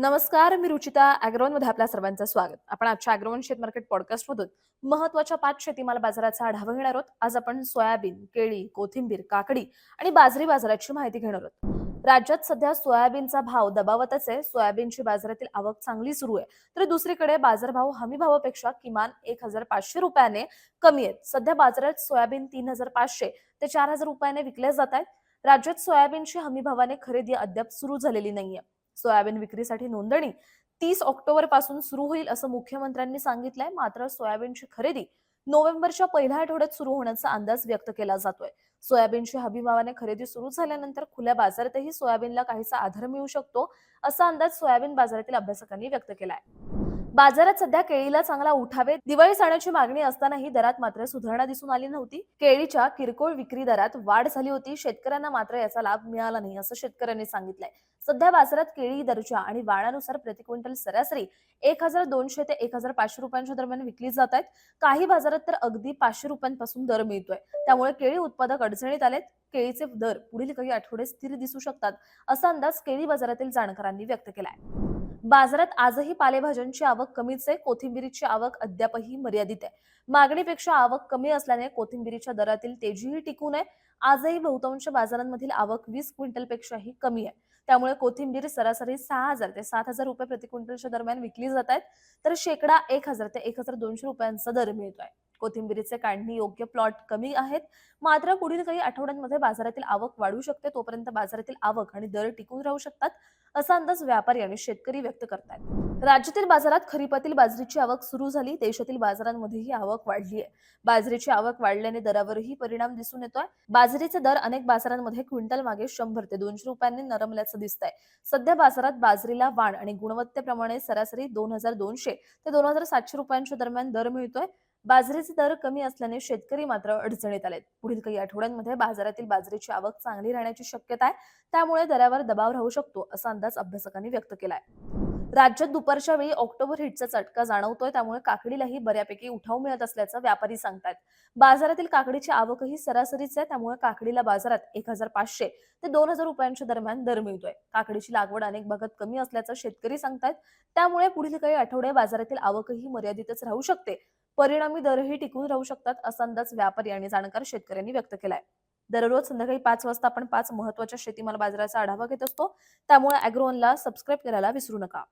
नमस्कार मी रुचिता अॅग्रोनमध्ये आपल्या सर्वांचं स्वागत. आपण आजच्या अॅग्रोन शेत मार्केट पॉडकास्ट मधून महत्त्वाच्या पाच शेतीमाल बाजाराचा आढावा घेणार आहोत. आज आपण सोयाबीन केळी कोथिंबीर काकडी आणि बाजरी बाजाराची माहिती घेणार आहोत. राज्यात सध्या सोयाबीनचा भाव दबावतच आहे. सोयाबीनची बाजारातील आवक चांगली सुरू आहे. तर दुसरीकडे बाजारभाव हमी भावापेक्षा किमान एक हजार पाचशे रुपयाने कमी आहेत. सध्या बाजारात सोयाबीन तीन हजार पाचशे ते चार हजार रुपयाने विकले जात आहेत. राज्यात सोयाबीनची हमी भावाने खरेदी अद्याप सुरू झालेली नाहीये. सोयाबीन विक्रीसाठी नोंदणी. तीस ऑक्टोबरपासून सुरू होईल असं मुख्यमंत्र्यांनी सांगितलंय. मात्र सोयाबीनची खरेदी नोव्हेंबरच्या पहिल्या आठवड्यात सुरू होण्याचा अंदाज व्यक्त केला जातोय. सोयाबीनची हमीभावाने खरेदी सुरू झाल्यानंतर खुल्या बाजारातही सोयाबीनला काहीसा आधार मिळू शकतो असा अंदाज सोयाबीन बाजारातील अभ्यासकांनी व्यक्त केलाय. बाजारात सध्या केळीला चांगला उठावे दिवाळी सणाची मागणी असतानाही दरात मात्र सुधारणा दिसून आली नव्हती. केळीच्या किरकोळ विक्री दरात वाढ झाली होती. शेतकऱ्यांना मात्र याचा लाभ मिळाला नाही असं शेतकऱ्यांनी सांगितलंय. सध्या बाजारात केळी दर्जा आणि वाणानुसार प्रति क्विंटल सरासरी एक हजार दोनशे ते एक हजार पाचशे रुपयांच्या दरम्यान विकली जात आहेत. काही बाजारात तर अगदी पाचशे रुपयांपासून दर मिळतोय. त्यामुळे केळी उत्पादक अडचणीत आलेत. केळीचे दर पुढील काही आठवडे स्थिर दिसू शकतात असा अंदाज केळी बाजारातील जाणकारांनी व्यक्त केलाय. बाजारात आजही पालेभाज्यांची आवक कमीच आहे. कोथिंबिरीची आवक अद्यापही मर्यादित आहे. मागणीपेक्षा आवक कमी असल्याने कोथिंबिरीच्या दरातील तेजीही टिकून आहे. आजही बहुतांश बाजारांमधील आवक वीस क्विंटलपेक्षाही कमी आहे. त्यामुळे कोथिंबीर सरासरी सहा हजार ते सात हजार रुपये प्रति क्विंटलच्या दरम्यान विकली जात आहेत. तर शेकडा एक हजार ते एक हजार दोनशे रुपयांचा दर मिळतोय. कोथिंबीरीचे काढणी योग्य प्लॉट कमी आहेत. मात्र पुढील काही आठवड्यांमध्ये बाजारातील आवक वाढू शकते. तोपर्यंत बाजारातील आवक आणि दर टिकून राहू शकतात असा अंदाज व्यापारी आणि शेतकरी व्यक्त करतात राज्यातील बाजारात खरीपातील बाजरीची आवक सुरू झाली. देशातील बाजारांमध्येही आवक वाढली आहे. बाजरीची आवक वाढल्याने दरावरही परिणाम दिसून येतोय. बाजरीचे दर अनेक बाजारांमध्ये क्विंटल मागे शंभर ते दोनशे रुपयांनी नरमल्याचं दिसतंय. सध्या बाजारात बाजरीला वाण आणि गुणवत्तेप्रमाणे सरासरी दोन हजार दोनशे ते दोन हजार सातशे रुपयांच्या दरम्यान दर मिळतोय. बाजरीचे दर कमी असल्याने शेतकरी मात्र अडचणीत आलेत. पुढील काही आठवड्यांमध्ये बाजारातील बाजरीची आवक चांगली राहण्याची शक्यता आहे. त्यामुळे दरावर दबाव राहू शकतो असा अंदाज अभ्यासकांनी व्यक्त केलाय. राज्यात दुपारच्या वेळी ऑक्टोबर हिटचा चटका जाणवतोय त्यामुळे काकडीलाही बऱ्यापैकी उठाव मिळत असल्याचं व्यापारी सांगतात बाजारातील काकडीची आवकही सरासरीच आहे. त्यामुळे काकडीला बाजारात एक हजार पाचशे ते दोन हजार रुपयांच्या दरम्यान दर मिळतोय. काकडीची लागवड अनेक भागात कमी असल्याचं शेतकरी सांगतात त्यामुळे पुढील काही आठवडे बाजारातील आवकही मर्यादितच राहू शकते. परिणामी दरही टिकून राहू शकतात असा अंदाज व्यापारी आणि जाणकार शेतकऱ्यांनी व्यक्त केलाय. दररोज संध्याकाळी पाच वाजता आपण पाच महत्त्वाच्या शेतीमाल बाजाराचा आढावा घेत असतो. त्यामुळे अॅग्रोनला सबस्क्राईब करायला विसरू नका.